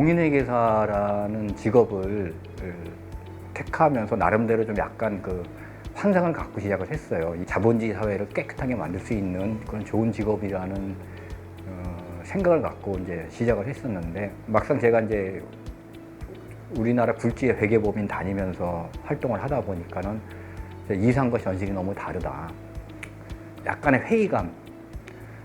공인회계사라는 직업을 을, 택하면서 나름대로 좀 약간 그 환상을 갖고 시작을 했어요. 이 자본주의 사회를 깨끗하게 만들 수 있는 그런 좋은 직업이라는 어, 생각을 갖고 이제 시작을 했었는데 막상 제가 이제 우리나라 굴지의 회계법인 다니면서 활동을 하다 보니까는 이상과 현실이 너무 다르다. 약간의 회의감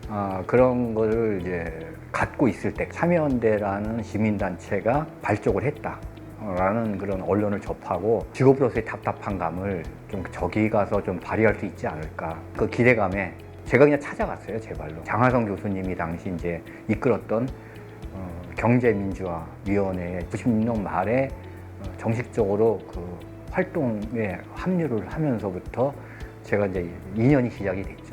아, 그런 거를 이제 갖고 있을 때 참여연대라는 시민단체가 발족을 했다. 라는 그런 언론을 접하고 직업으로서의 답답한 감을 좀 저기 가서 좀 발휘할 수 있지 않을까 그 기대감에 제가 그냥 찾아갔어요 제 발로 장하성 교수님이 당시 이제 이끌었던 어, 경제민주화 위원회 90년 말에 어, 정식적으로 그 활동에 합류를 하면서부터 제가 이제 2년이 시작이 됐죠.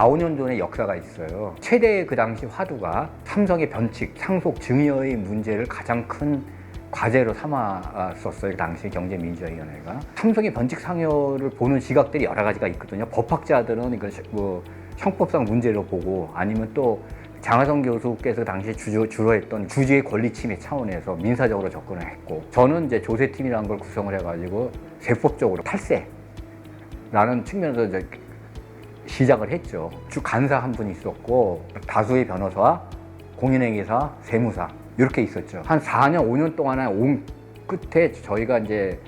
4, 5년 전의 역사가 있어요. 최대의 그 당시 화두가 삼성의 변칙, 상속, 증여의 문제를 가장 큰 과제로 삼았었어요. 그 당시 경제민주화위원회가. 삼성의 변칙 상여를 보는 시각들이 여러 가지가 있거든요. 법학자들은 이걸 뭐 형법상 문제로 보고 아니면 또 장하성 교수께서 당시 주로, 주로 했던 주주의 권리 침해 차원에서 민사적으로 접근을 했고 저는 이제 조세팀이라는 걸 구성을 해가지고 세법적으로 탈세라는 측면에서 이제 시작을 했죠. 주 간사 한분 있었고 다수의 변호사, 공인회계사, 세무사 이렇게 있었죠. 한 4년, 5년 동안에 온 끝에 저희가 이제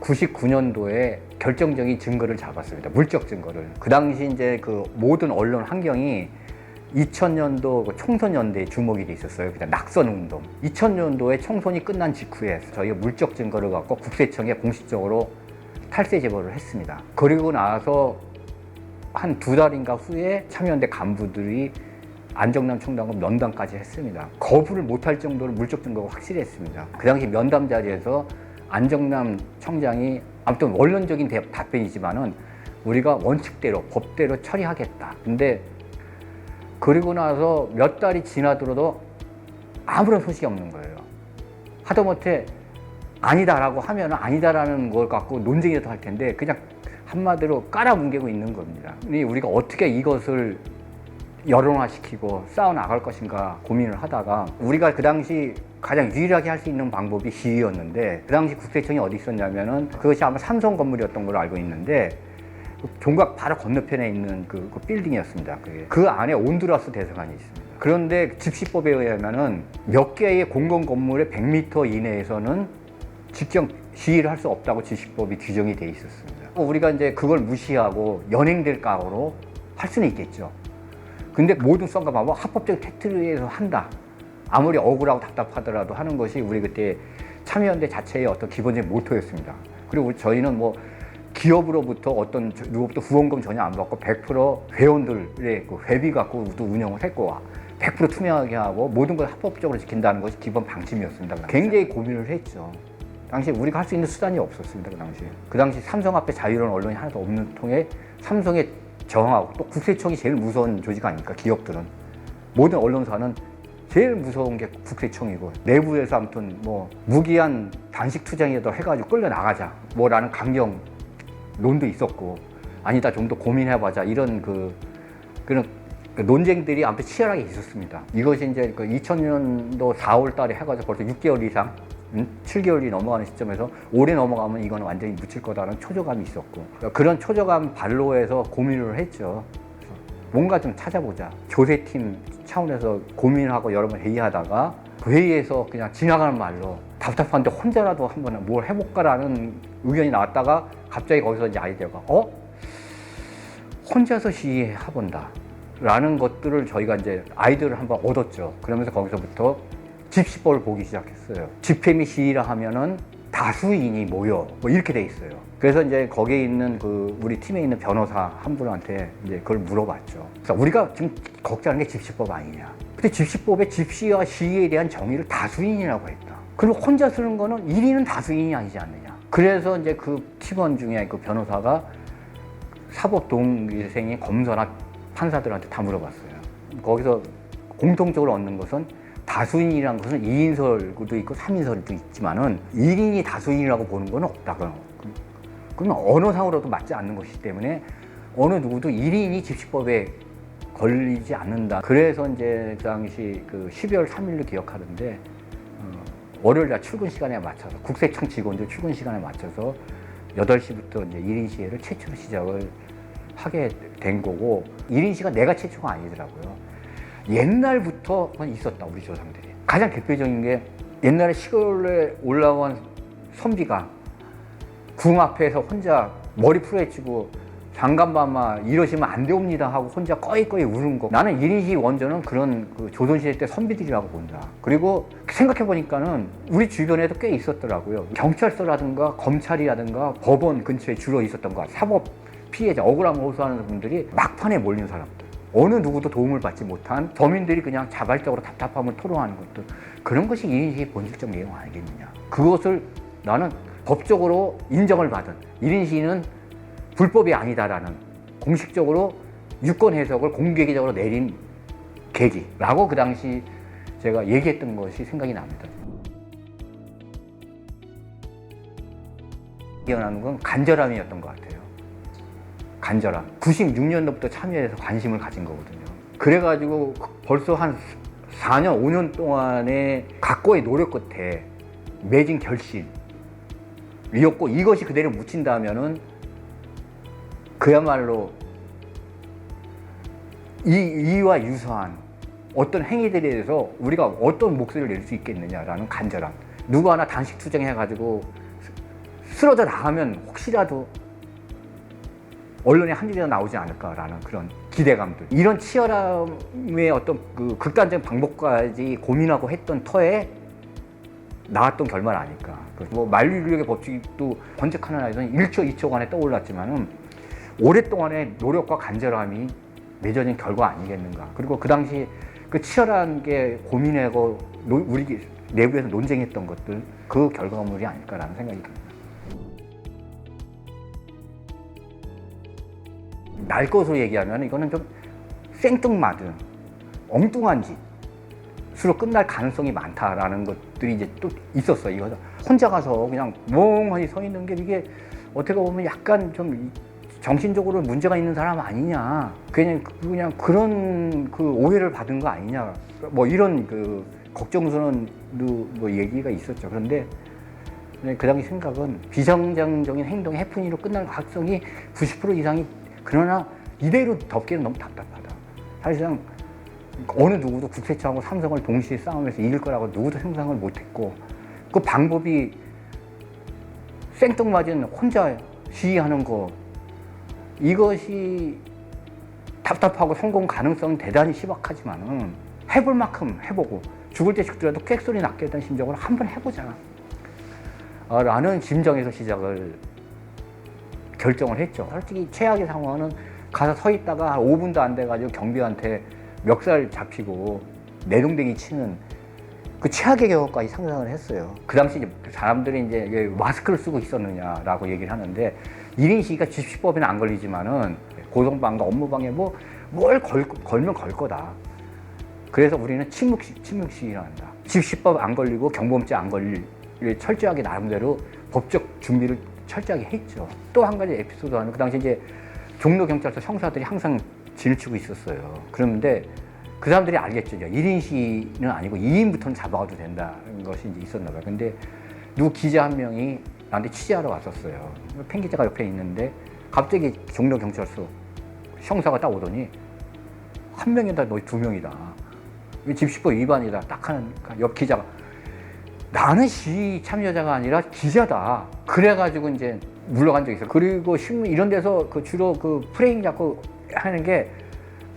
99년도에 결정적인 증거를 잡았습니다. 물적 증거를. 그 당시 이제 그 모든 언론 환경이 2000년도 그 총선 연대에 주목이 돼 있었어요. 그냥 낙선 운동. 2000년도에 총선이 끝난 직후에 저희가 물적 증거를 갖고 국세청에 공식적으로 탈세 제보를 했습니다. 그리고 나서 한 두 달인가 후에 참여연대 간부들이 안정남 총장과 면담까지 했습니다. 거부를 못할 정도로 물적 증거가 확실했습니다. 그 당시 면담 자리에서 안정남 청장이 아무튼 원론적인 대- 답변이지만은 우리가 원칙대로 법대로 처리하겠다. 근데 그리고 나서 몇 달이 지나들어도 아무런 소식이 없는 거예요. 하다못해 아니다라고 하면 아니다라는 걸 갖고 논쟁이라도 할 텐데 그냥 한마디로 깔아뭉개고 있는 겁니다. 우리가 어떻게 이것을 여론화시키고 쌓아 나갈 것인가 고민을 하다가 우리가 그 당시 가장 유일하게 할 수 있는 방법이 시위였는데 그 당시 국세청이 어디 있었냐면은 그것이 아마 삼성 건물이었던 걸로 알고 있는데 그 종각 바로 건너편에 있는 그, 그 빌딩이었습니다. 그게. 그 안에 온두라스 대사관이 있습니다. 그런데 집시법에 의하면은 몇 개의 공공 건물의 100m 이내에서는 직접 시위를 할 수 없다고 집시법이 규정이 돼 있었습니다. 우리가 이제 그걸 무시하고 연행될 각오로 할 수는 있겠죠. 근데 모든 선거 방법 합법적 팩트리에서 한다. 아무리 억울하고 답답하더라도 하는 것이 우리 그때 참여연대 자체의 어떤 기본적인 모토였습니다. 그리고 저희는 뭐 기업으로부터 어떤 저- 누구부터 후원금 전혀 안 받고 100% 회원들의 그 회비 갖고 또 운영을 했고 100% 투명하게 하고 모든 걸 합법적으로 지킨다는 것이 기본 방침이었습니다. 굉장히 고민을 했죠. 당시 우리가 할 수 있는 수단이 없었습니다. 그 당시. 그 당시 삼성 앞에 자유로운 언론이 하나도 없는 통에 삼성에 저항하고 또 국세청이 제일 무서운 조직 아닙니까? 기업들은 모든 언론사는 제일 무서운 게 국세청이고 내부에서 아무튼 뭐 무기한 단식 투쟁이라도 해가지고 끌려 나가자 뭐라는 강경 논도 있었고 아니다 좀 더 고민해보자 이런 그 그런 그 논쟁들이 아무튼 치열하게 있었습니다. 이것이 이제 그 2000년도 4월 달에 해가지고 벌써 6개월 이상, 음? 7개월이 넘어가는 시점에서 올해 넘어가면 이거는 완전히 묻힐 거다라는 초조감이 있었고 그런 초조감 발로 해서 고민을 했죠. 뭔가 좀 찾아보자. 조세팀 차원에서 고민하고 여러 번 회의하다가 그 회의에서 그냥 지나가는 말로 답답한데 혼자라도 한번 뭘 해볼까라는 의견이 나왔다가 갑자기 거기서 이제 아이디어가 어? 혼자서 시위해본다. 라는 것들을 저희가 이제 아이디어를 한번 얻었죠. 그러면서 거기서부터 집시법을 보기 시작했어요. 집회 및 시위라 하면은 다수인이 모여 뭐 이렇게 돼 있어요. 그래서 이제 거기에 있는 그 우리 팀에 있는 변호사 한 분한테 이제 그걸 물어봤죠. 그래서 우리가 지금 걱정하는 게 집시법 아니냐. 근데 집시법에 집시와 시위에 대한 정의를 다수인이라고 했다. 그리고 혼자 쓰는 거는 1인은 다수인이 아니지 않느냐. 그래서 이제 그 팀원 중에 그 변호사가 사법 동일생의 검사나 판사들한테 다 물어봤어요. 거기서 공통적으로 얻는 것은 다수인이라는 것은 2인설도 있고 3인설도 있지만은 1인이 다수인이라고 보는 건 없다. 그러면 언어상으로도 맞지 않는 것이기 때문에 어느 누구도 1인이 집시법에 걸리지 않는다. 그래서 이제 그 당시 그 12월 3일로 기억하는데 어, 월요일 날 출근 시간에 맞춰서 국세청 직원들 출근 시간에 맞춰서 8시부터 이제 1인 시위를 최초로 시작을 하게 된 거고 1인 시가 내가 최초가 아니더라고요. 옛날부터 있었다 우리 조상들이. 가장 대표적인 게 옛날에 시골에 올라온 선비가 궁 앞에서 혼자 머리 풀어헤치고 장간밤마 이러시면 안 되옵니다 하고 혼자 꺼이꺼이 우는 거. 나는 일인시 원조는 그런 그 조선시대 때 선비들이라고 본다. 그리고 생각해 보니까는 우리 주변에도 꽤 있었더라고요. 경찰서라든가 검찰이라든가 법원 근처에 주로 있었던 거 사법 피해자 억울함 호소하는 분들이 막판에 몰린 사람들 어느 누구도 도움을 받지 못한 범인들이 그냥 자발적으로 답답함을 토로하는 것들 그런 것이 일인시의 본질적 내용 아니겠느냐 그것을 나는 법적으로 인정을 받은 일인 시위는 불법이 아니다라는 공식적으로 유권 해석을 공개적으로 내린 계기라고 그 당시 제가 얘기했던 것이 생각이 납니다. 기억나는 건 간절함이었던 것 같아요. 간절함. 96년도부터 참여해서 관심을 가진 거거든요. 그래가지고 벌써 한 4년, 5년 동안의 각고의 노력 끝에 맺은 결심, 이었고 이것이 그대로 묻힌다면은 그야말로 이 이와 유사한 어떤 행위들에 대해서 우리가 어떤 목소리를 낼 수 있겠느냐라는 간절함. 누구 하나 단식 투쟁해가지고 쓰- 쓰러져 나가면 혹시라도 언론에 한 줄이라도 나오지 않을까라는 그런 기대감들. 이런 치열함의 어떤 그 극단적인 방법까지 고민하고 했던 터에 나왔던 결말 아닐까. 뭐 만류인력의 법칙도 번쩍하는 아이는 1초, 2초간에 떠올랐지만은 오랫동안의 노력과 간절함이 맺어진 결과 아니겠는가. 그리고 그 당시 그 치열한 게 고민하고 노- 우리 내부에서 논쟁했던 것들 그 결과물이 아닐까라는 생각이 듭니다. 날 것으로 얘기하면 이거는 좀 생뚱맞은 엉뚱한 짓. 수로 끝날 가능성이 많다라는 것들이 이제 또 있었어요. 이거 혼자 가서 그냥 멍하니 서 있는 게 이게 어떻게 보면 약간 좀 정신적으로 문제가 있는 사람 아니냐. 그냥 그냥 그런 그 오해를 받은 거 아니냐. 뭐 이런 그 걱정스러운 뭐 얘기가 있었죠. 그런데 그 당시 생각은 비정상적인 행동의 해프닝으로 끝날 가능성이 90% 이상이 그러나 이대로 덮기는 너무 답답하다. 사실상 어느 누구도 국세청하고 삼성을 동시에 싸움에서 이길 거라고 누구도 상상을 못했고 그 방법이 생뚱맞은 혼자 시위하는 거 이것이 답답하고 성공 가능성은 대단히 희박하지만은 해볼 만큼 해보고 죽을 때 죽더라도 꽥소리 났겠다는 심정으로 한번 해보자 어, 라는 심정에서 시작을 결정을 했죠 솔직히 최악의 상황은 가서 서 있다가 한 5분도 안 돼가지고 경비한테 멱살 잡히고 내동댕이 치는 그 최악의 경우까지 상상을 했어요. 그 당시 사람들이 이제 왜 마스크를 쓰고 있었느냐라고 얘기를 하는데 1인 시위가 집시법에는 안 걸리지만은 고성방가 업무방해 뭐 뭘 걸면 걸 거다. 그래서 우리는 침묵 시, 침묵 시위를 한다. 집시법 안 걸리고 경범죄 안 걸릴 철저하게 나름대로 법적 준비를 철저하게 했죠. 또 한 가지 에피소드 하는 그 당시 이제 종로 경찰서 형사들이 항상 진을 치고 있었어요. 그런데 그 사람들이 알겠죠. 1인 시는 아니고 2인부터는 잡아가도 된다는 것이 이제 있었나 봐요. 근데 누구 기자 한 명이 나한테 취재하러 왔었어요. 팬 기자가 옆에 있는데 갑자기 종로 경찰서 형사가 딱 오더니 한 명이다, 너희 두 명이다. 집시법 위반이다. 딱 하는 옆 기자가 나는 시위 참여자가 아니라 기자다. 그래가지고 이제 물러간 적이 있어요. 그리고 신문 이런 데서 그 주로 그 프레임 잡고 하는 게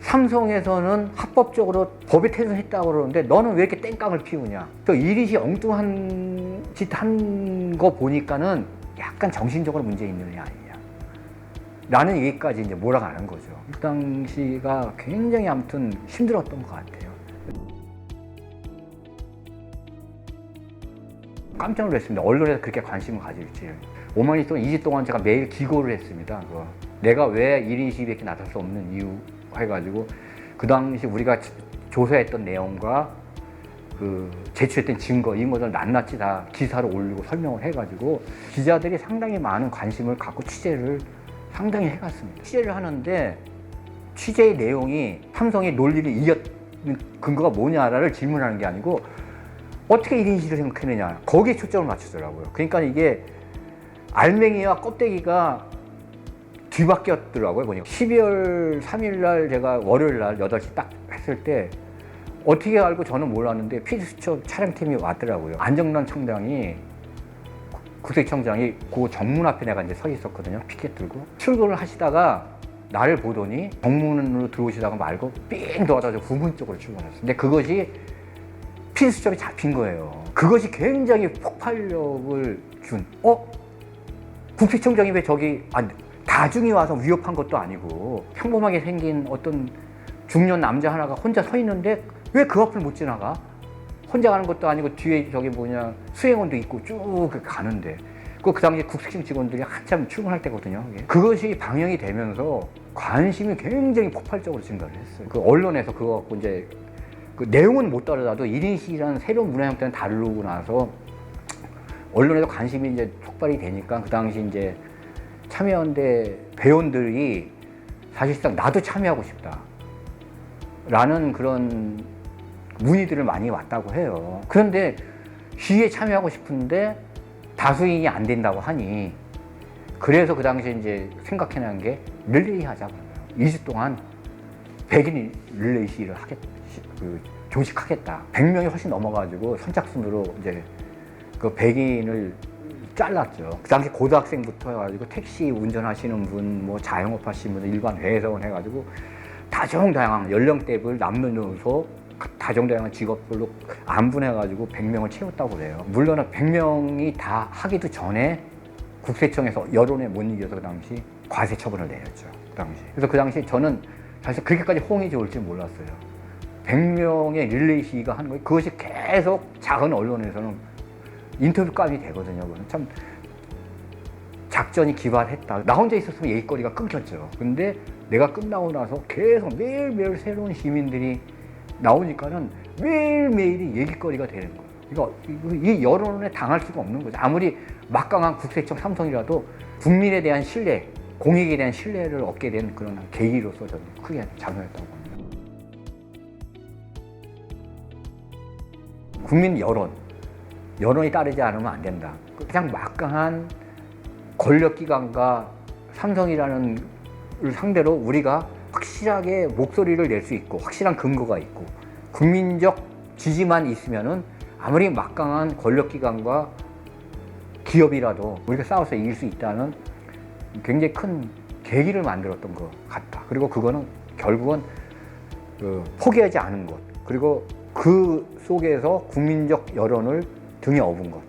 삼성에서는 합법적으로 법에 태도했다고 그러는데 너는 왜 이렇게 땡깡을 피우냐. 그 이리시 엉뚱한 짓 한 거 보니까는 약간 정신적으로 문제 있는 애 아니냐. 라는 얘기까지 이제 몰아가는 거죠. 그 당시가 굉장히 아무튼 힘들었던 것 같아요. 깜짝 놀랐습니다. 언론에서 그렇게 관심을 가질지. 오만이 동안 2주 동안 제가 매일 기고를 했습니다. 그거. 내가 왜 1인 시위에 이렇게 나설 수 없는 이유 해가지고 그 당시 우리가 조사했던 내용과 그 제출했던 증거 이런 것을 낱낱이 다 기사로 올리고 설명을 해가지고 기자들이 상당히 많은 관심을 갖고 취재를 상당히 해갔습니다. 취재를 하는데 취재의 내용이 삼성의 논리를 이겼는 근거가 뭐냐를 질문하는 게 아니고 어떻게 1인 시를 생각했느냐. 거기에 초점을 맞추더라고요. 그러니까 이게 알맹이와 껍데기가 뒤바뀌었더라고요 보니까. 12월 3일 날 제가 월요일 날 8시 딱 했을 때 어떻게 알고 저는 몰랐는데 피드수첩 촬영팀이 왔더라고요. 안정란 청장이 국세청장이 그 정문 앞에 내가 이제 서 있었거든요. 피켓 들고. 출근을 하시다가 나를 보더니 정문으로 들어오시다가 말고 삥 돌아서 후문 쪽으로 출근했어요. 근데 그것이 피드수첩이 잡힌 거예요 그것이 굉장히 폭발력을 준 어? 국세청장이 왜 저기 아, 다중이 와서 위협한 것도 아니고 평범하게 생긴 어떤 중년 남자 하나가 혼자 서 있는데 왜 그 앞을 못 지나가? 혼자 가는 것도 아니고 뒤에 저기 뭐냐 수행원도 있고 쭉 가는데 그, 그 당시에 국세청 직원들이 한참 출근할 때거든요. 그것이 방영이 되면서 관심이 굉장히 폭발적으로 증가를 했어요. 그 언론에서 그거 갖고 이제 그 내용은 못 다르다도 1인 시라는 새로운 문화 형태는 다루고 나서 언론에서 관심이 이제 폭발이 되니까 그 당시 이제 참여연대 회원들이 사실상 나도 참여하고 싶다. 라는 그런 문의들을 많이 왔다고 해요. 그런데 시위에 참여하고 싶은데 다수인이 안 된다고 하니 그래서 그 당시에 이제 생각해낸 게 릴레이 하자 그런 거예요. 2주 동안 100인 릴레이 시위를 하겠, 시- 그 조직하겠다. 100명이 훨씬 넘어가지고 선착순으로 이제 그 100인을 잘랐죠. 그 당시 고등학생부터 해가지고 택시 운전하시는 분, 뭐 자영업 하시는 분, 일반 회사원 해가지고 다종다양한 연령대별 남녀노소 다종다양한 직업별로 안분해가지고 100명을 채웠다고 그래요. 물론 100명이 다 하기도 전에 국세청에서 여론에 못 이겨서 그 당시 과세 처분을 내렸죠. 그 당시. 그래서 그 당시 저는 사실 그렇게까지 호응이 좋을 줄 몰랐어요. 100명의 릴레이 시위가 하는 거예요. 그것이 계속 작은 언론에서는 인터뷰감이 되거든요. 참 작전이 기발했다. 나 혼자 있었으면 얘기거리가 끊겼죠. 근데 내가 끝나고 나서 계속 매일매일 새로운 시민들이 나오니까는 매일매일이 얘기거리가 되는 거예요. 그러니까 이 여론에 당할 수가 없는 거죠. 아무리 막강한 국세청 삼성이라도 국민에 대한 신뢰, 공익에 대한 신뢰를 얻게 된 그런 계기로서 저는 크게 작용했다고 국민 여론, 여론이 따르지 않으면 안 된다. 그냥 막강한 권력기관과 삼성이라는 을 상대로 우리가 확실하게 목소리를 낼 수 있고 확실한 근거가 있고 국민적 지지만 있으면은 아무리 막강한 권력기관과 기업이라도 우리가 싸워서 이길 수 있다는 굉장히 큰 계기를 만들었던 것 같다. 그리고 그거는 결국은 그 포기하지 않은 것 그리고 그 속에서 국민적 여론을 등에 업은 것.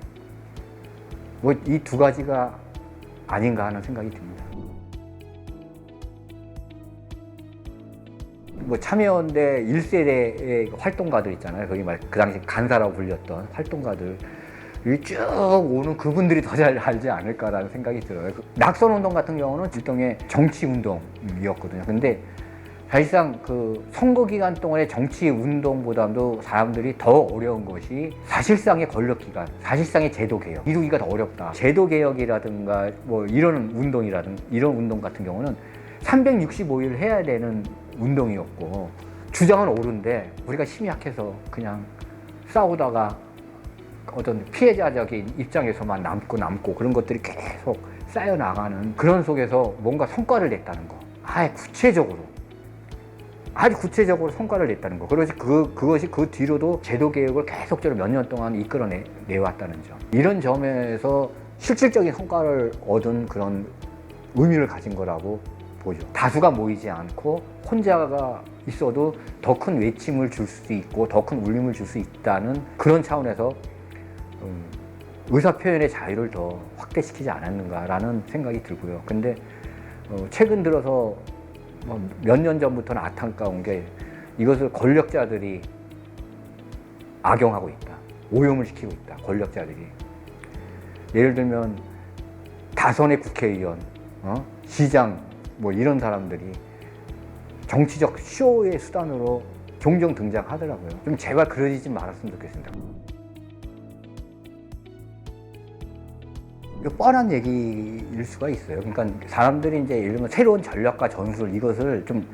뭐 이 두 가지가 아닌가 하는 생각이 듭니다. 뭐 참여연대 1세대의 활동가들 있잖아요. 거기 말 그 당시 간사라고 불렸던 활동가들. 이쭉 오는 그분들이 더 잘 알지 않을까라는 생각이 들어요. 그 낙선 운동 같은 경우는 일종의 정치 운동이었거든요. 근데 사실상 그 선거 기간 동안의 정치 운동보다도 사람들이 더 어려운 것이 사실상의 권력 기간, 사실상의 제도 개혁 이루기가 더 어렵다. 제도 개혁이라든가 뭐 이런 운동이라든 이런 운동 같은 경우는 365일 해야 되는 운동이었고 주장은 옳은데 우리가 힘이 약해서 그냥 싸우다가 어떤 피해자적인 입장에서만 남고 남고 그런 것들이 계속 쌓여 나가는 그런 속에서 뭔가 성과를 냈다는 거. 아예 구체적으로 아주 구체적으로 성과를 냈다는 거. 그것이 그 그것이 그 뒤로도 제도 개혁을 계속적으로 몇 년 동안 이끌어내 내왔다는 점. 이런 점에서 실질적인 성과를 얻은 그런 의미를 가진 거라고 보죠. 다수가 모이지 않고 혼자가 있어도 더 큰 외침을 줄수 있고 더 큰 울림을 줄 수 있다는 그런 차원에서 음, 의사 표현의 자유를 더 확대시키지 않았는가라는 생각이 들고요. 근데 어, 최근 들어서 뭐 몇 년 전부터는 안타까운 게 이것을 권력자들이 악용하고 있다. 오용을 시키고 있다. 권력자들이. 예를 들면 다선의 국회의원, 어? 시장 뭐 이런 사람들이 정치적 쇼의 수단으로 종종 등장하더라고요. 좀 제발 그러지 좀 말았으면 좋겠습니다. 이거 뻔한 얘기일 수가 있어요. 그러니까 사람들이 이제 예를 들면 새로운 전략과 전술 이것을 좀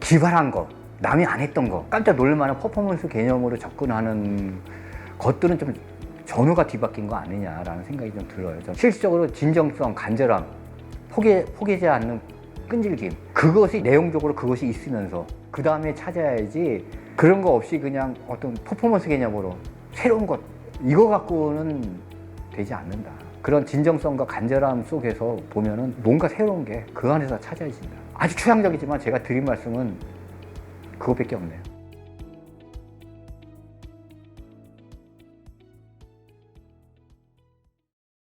기발한 거, 남이 안 했던 거, 깜짝 놀랄 만한 퍼포먼스 개념으로 접근하는 것들은 좀 전후가 뒤바뀐 거 아니냐라는 생각이 좀 들어요. 좀 실질적으로 진정성, 간절함, 포기, 포기하지 않는 끈질김, 그것이 내용적으로 그것이 있으면서 그 다음에 찾아야지 그런 거 없이 그냥 어떤 퍼포먼스 개념으로 새로운 것, 이거 갖고는 되지 않는다. 그런 진정성과 간절함 속에서 보면은 뭔가 새로운 게 그 안에서 찾아진다. 아주 추상적이지만 제가 드린 말씀은 그것밖에 없네요.